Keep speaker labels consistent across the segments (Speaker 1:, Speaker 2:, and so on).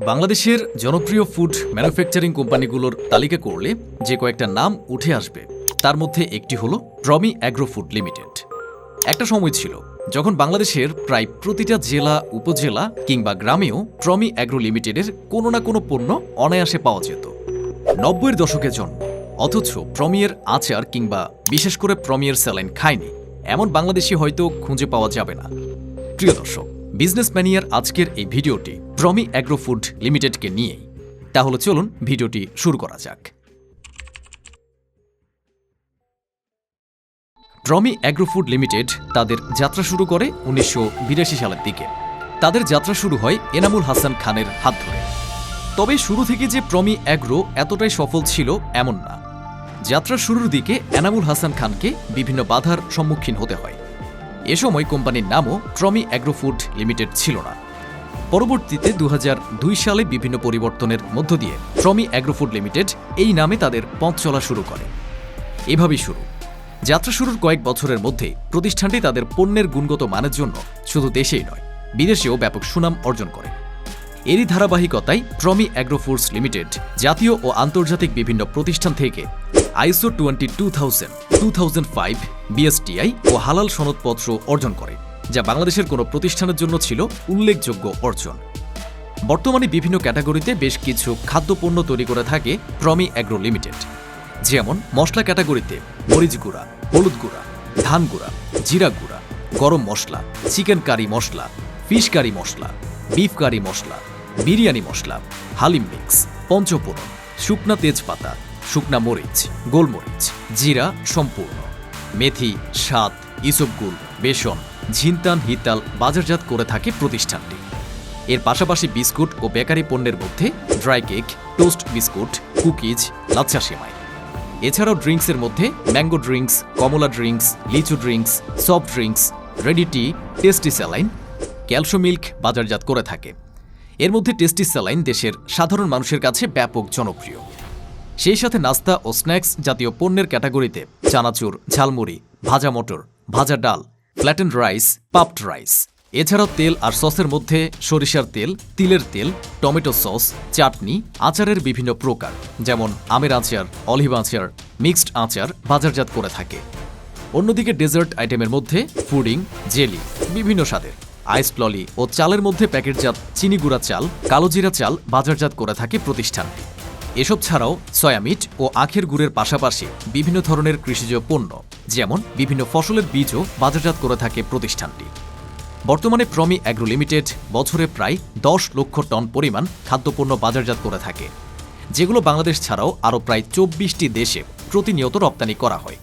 Speaker 1: বাংলাদেশের জনপ্রিয় food manufacturing কোম্পানিগুলোর তালিকা করলে যে কয়েকটা নাম উঠে আসবে। তার মধ্যে একটি হল প্রমি অ্যাগ্রো ফুড লিমিটেড। একটা সময় ছিল যখন বাংলাদেশের প্রায় প্রতিটা জেলা, উপজেলা কিংবা গ্রামেও ট্রমি অ্যাগ্রো লিমিটেডের কোনো না কোনো পণ্য অনায়াসে পাওয়া যেত। নব্বইয়ের দশকে জন্ম, অথচ প্রমিয়ের আচার কিংবা বিশেষ করে প্রমিয়ের স্যালাইন খায়নি। এমন বাংলাদেশি হয়তো খুঁজে পাওয়া যাবে না। প্রিয় দর্শক বিজনেস ম্যানিয়ার আজকের এই ভিডিওটি প্রমি অ্যাগ্রো ফুড লিমিটেডকে নিয়েই। তাহলে চলুন ভিডিওটি শুরু করা যাক। প্রমি অ্যাগ্রো ফুড লিমিটেড তাদের যাত্রা শুরু করে উনিশশো বিরাশি সালের দিকে। তাদের যাত্রা শুরু হয় এনামুল হাসান খানের হাত ধরে। তবে শুরু থেকে যে প্রমি অ্যাগ্রো এতটাই সফল ছিল এমন না। যাত্রা শুরুর দিকে এনামুল হাসান খানকে বিভিন্ন বাধার সম্মুখীন হতে হয়। এ সময় কোম্পানির নামও ট্রমি অ্যাগ্রোফুড লিমিটেড ছিল না। পরবর্তীতে দু সালে বিভিন্ন পরিবর্তনের মধ্য দিয়ে ট্রমি অ্যাগ্রোফুড লিমিটেড এই নামে তাদের পথ চলা শুরু করে। এভাবেই শুরু। যাত্রা শুরুর কয়েক বছরের মধ্যে প্রতিষ্ঠানটি তাদের পণ্যের গুণগত মানের জন্য শুধু দেশেই নয়, বিদেশেও ব্যাপক সুনাম অর্জন করে। এরই ধারাবাহিকতায় ট্রমি অ্যাগ্রোফুডস লিমিটেড জাতীয় ও আন্তর্জাতিক বিভিন্ন প্রতিষ্ঠান থেকে ISO twenty two thousand two thousand five BSTI ও হালাল সনদপত্র অর্জন করে, যা বাংলাদেশের কোনো প্রতিষ্ঠানের জন্য ছিল উল্লেখযোগ্য অর্জন। বর্তমানে বিভিন্ন ক্যাটাগরিতে বেশ কিছু খাদ্যপণ্য তৈরি করে থাকে প্রমি অ্যাগ্রো লিমিটেড, যেমন মশলা ক্যাটাগরিতে মরিচ গুঁড়া, হলুদ গুঁড়া, ধান গুঁড়া, জিরা গুঁড়া, garam masala, chicken curry masala, fish curry masala, beef curry masala, biryani masala, haleem mix, পঞ্চফোড়ন, শুকনা তেজপাতা শুকনা মরিচ, গোলমরিচ, জিরা সম্পূর্ণ। মেথি সাত ইসবগুল বেসন, ঝিনতান, হিতাল বাজারজাত করে থাকে প্রতিষ্ঠানটি। এর পাশাপাশি বিস্কুট ও বেকারি পণ্যের মধ্যে dry cake, toast biscuit, cookies লাচ্চা সেমাই। এছাড়াও ড্রিঙ্কসের মধ্যে ম্যাঙ্গো ড্রিঙ্কস, কমলা ড্রিঙ্কস, লিচু drinks, soft drinks, ready tea, tasty saline, Calso milk বাজারজাত করে থাকে। এর মধ্যে টেস্টি স্যালাইন দেশের সাধারণ মানুষের কাছে ব্যাপক জনপ্রিয়। সেই সাথে নাস্তা ও স্ন্যাক্স জাতীয় পণ্যের ক্যাটাগরিতে চানাচুর, ঝালমুড়ি, ভাজা মটর, ভাজা ডাল ফ্ল্যাটেন রাইস পাপড রাইস এছাড়াও তেল আর সসের মধ্যে সরিষার তেল, তিলের তেল, টমেটো সস, চাটনি, আচারের বিভিন্ন প্রকার, যেমন আমের আচার, অলিভ আচার, মিক্সড আচার বাজারজাত করে থাকে। অন্যদিকে ডেজার্ট আইটেমের মধ্যে ফুডিং জেলি, বিভিন্ন স্বাদের। আইস ললি ও চালের মধ্যে প্যাকেটজাত চিনি গুঁড়া চাল, কালোজিরা চাল বাজারজাত করে থাকে প্রতিষ্ঠানটি। এসব ছাড়াও সয়ামিট ও আখের গুড়ের পাশাপাশি বিভিন্ন ধরনের কৃষিজ পণ্য, যেমন বিভিন্ন ফসলের বীজও বাজারজাত করে থাকে প্রতিষ্ঠানটি। বর্তমানে প্রমি অ্যাগ্রো লিমিটেড বছরে প্রায় দশ লক্ষ টন পরিমাণ খাদ্যপণ্য বাজারজাত করে থাকে, যেগুলো বাংলাদেশ ছাড়াও আরও প্রায় চব্বিশটি দেশে প্রতিনিয়ত রপ্তানি করা হয়।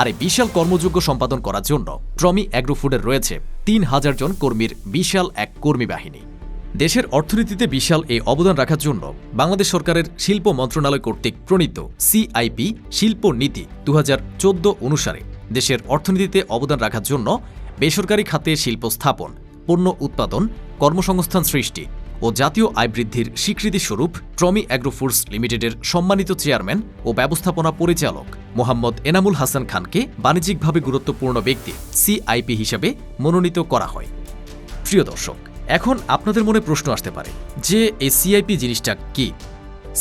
Speaker 1: আর এই বিশাল কর্মযোগ্য সম্পাদন করার জন্য ট্রমি অ্যাগ্রোফুডের রয়েছে তিন হাজার জন কর্মীর বিশাল এক কর্মী বাহিনী। দেশের অর্থনীতিতে বিশাল এই অবদান রাখার জন্য বাংলাদেশ সরকারের শিল্প মন্ত্রণালয় কর্তৃক প্রণীত সিআইপি শিল্প নীতি দু হাজার চৌদ্দ অনুসারে দেশের অর্থনীতিতে অবদান রাখার জন্য বেসরকারি খাতে শিল্প স্থাপন, পণ্য উৎপাদন, কর্মসংস্থান সৃষ্টি ও জাতীয় আয় বৃদ্ধির স্বীকৃতিস্বরূপ ট্রমি অ্যাগ্রোফুডস লিমিটেডের সম্মানিত চেয়ারম্যান ও ব্যবস্থাপনা পরিচালক মোহাম্মদ এনামুল হাসান খানকে বাণিজ্যিকভাবে গুরুত্বপূর্ণ ব্যক্তি সিআইপি হিসাবে মনোনীত করা হয়। প্রিয় দর্শক এখন আপনাদের মনে প্রশ্ন আসতে পারে যে এই সিআইপি জিনিসটা কি?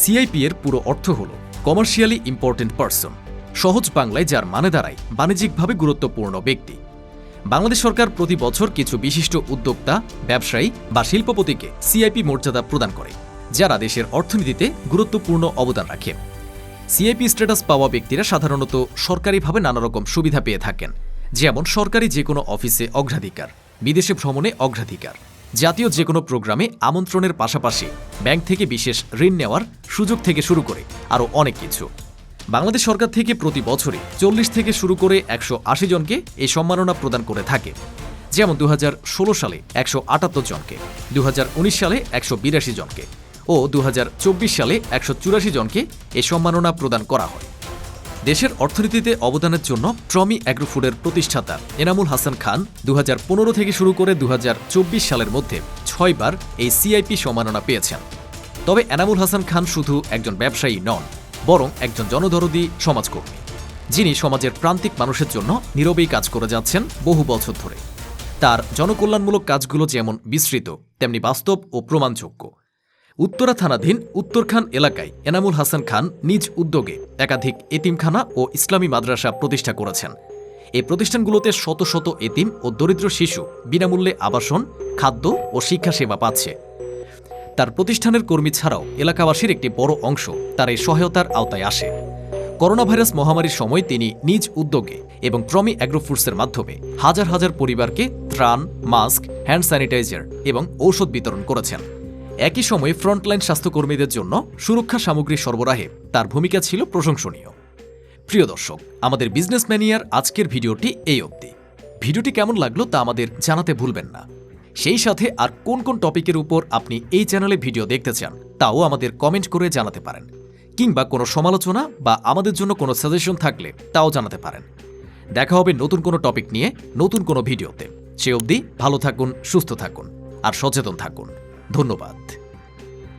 Speaker 1: সিআইপি এর পুরো অর্থ হল কমার্শিয়ালি ইম্পর্টেন্ট পার্সন সহজ বাংলায় যার মানে দাঁড়ায় বাণিজ্যিকভাবে গুরুত্বপূর্ণ ব্যক্তি। বাংলাদেশ সরকার প্রতি বছর কিছু বিশিষ্ট উদ্যোক্তা, ব্যবসায়ী বা শিল্পপতিকে সিআইপি মর্যাদা প্রদান করে, যারা দেশের অর্থনীতিতে গুরুত্বপূর্ণ অবদান রাখে। সিআইপি স্ট্যাটাস পাওয়া ব্যক্তিরা সাধারণত সরকারিভাবে নানা রকম সুবিধা পেয়ে থাকেন, যেমন সরকারি যে কোনো অফিসে অগ্রাধিকার, বিদেশে ভ্রমণে অগ্রাধিকার। জাতীয় যে কোনো প্রোগ্রামে আমন্ত্রণের পাশাপাশি ব্যাংক থেকে বিশেষ ঋণ নেওয়ার সুযোগ থেকে শুরু করে আরও অনেক কিছু। বাংলাদেশ সরকার থেকে প্রতি বছরে চল্লিশ থেকে শুরু করে একশো আশি জনকে এই সম্মাননা প্রদান করে থাকে। যেমন দু হাজার ষোলো সালে একশো আটাত্তর জনকে দু হাজার উনিশ সালে একশো বিরাশি জনকে ও দু হাজার চব্বিশ সালে একশো চুরাশি জনকে এই সম্মাননা প্রদান করা হয়। দেশের অর্থনীতিতে অবদানের জন্য ট্রমি অ্যাগ্রোফুডের প্রতিষ্ঠাতা এনামুল হাসান খান দু হাজার পনেরো থেকে শুরু করে দু হাজার চব্বিশ সালের মধ্যে ছয়বার এই সিআইপি সম্মাননা পেয়েছেন। তবে এনামুল হাসান খান শুধু একজন ব্যবসায়ী নন, বরং একজন জনদরদি সমাজকর্মী, যিনি সমাজের প্রান্তিক মানুষের জন্য নীরবেই কাজ করে যাচ্ছেন বহু বছর ধরে। তার জনকল্যাণমূলক কাজগুলো যেমন বিস্তৃত, তেমনি বাস্তব ও প্রমাণযোগ্য। উত্তরা থানাধীন উত্তরখান এলাকায় এনামুল হাসান খান নিজ উদ্যোগে একাধিক এতিমখানা ও ইসলামী মাদ্রাসা প্রতিষ্ঠা করেছেন। এই প্রতিষ্ঠানগুলোতে শত শত এতিম ও দরিদ্র শিশু বিনামূল্যে আবাসন, খাদ্য ও শিক্ষা সেবা পাচ্ছে। তার প্রতিষ্ঠানের কর্মী ছাড়াও এলাকাবাসীর একটি বড় অংশ তার এই সহায়তার আওতায় আসে। করোনা ভাইরাস মহামারীর সময় তিনি নিজ উদ্যোগে এবং প্রমি অ্যাগ্রোফুডসের মাধ্যমে হাজার হাজার পরিবারকে ত্রাণ, মাস্ক, হ্যান্ড স্যানিটাইজার এবং ঔষধ বিতরণ করেছেন। একই সময়ে ফ্রন্টলাইন স্বাস্থ্যকর্মীদের জন্য সুরক্ষা সামগ্রী সরবরাহে তার ভূমিকা ছিল প্রশংসনীয়। প্রিয় দর্শক, আমাদের বিজনেস ম্যানিয়ার আজকের ভিডিওটি এই অবধি। ভিডিওটি কেমন লাগল তা আমাদের জানাতে ভুলবেন না। সেই সাথে আর কোন কোন টপিকের উপর আপনি এই চ্যানেলে ভিডিও দেখতে চান, তাও আমাদের কমেন্ট করে জানাতে পারেন। কিংবা কোনো সমালোচনা বা আমাদের জন্য কোনো সাজেশন থাকলে তাও জানাতে পারেন। দেখা হবে নতুন কোনো টপিক নিয়ে নতুন কোনো ভিডিওতে। সে অবধি ভালো থাকুন, সুস্থ থাকুন, আর সচেতন থাকুন। ধন্যবাদ।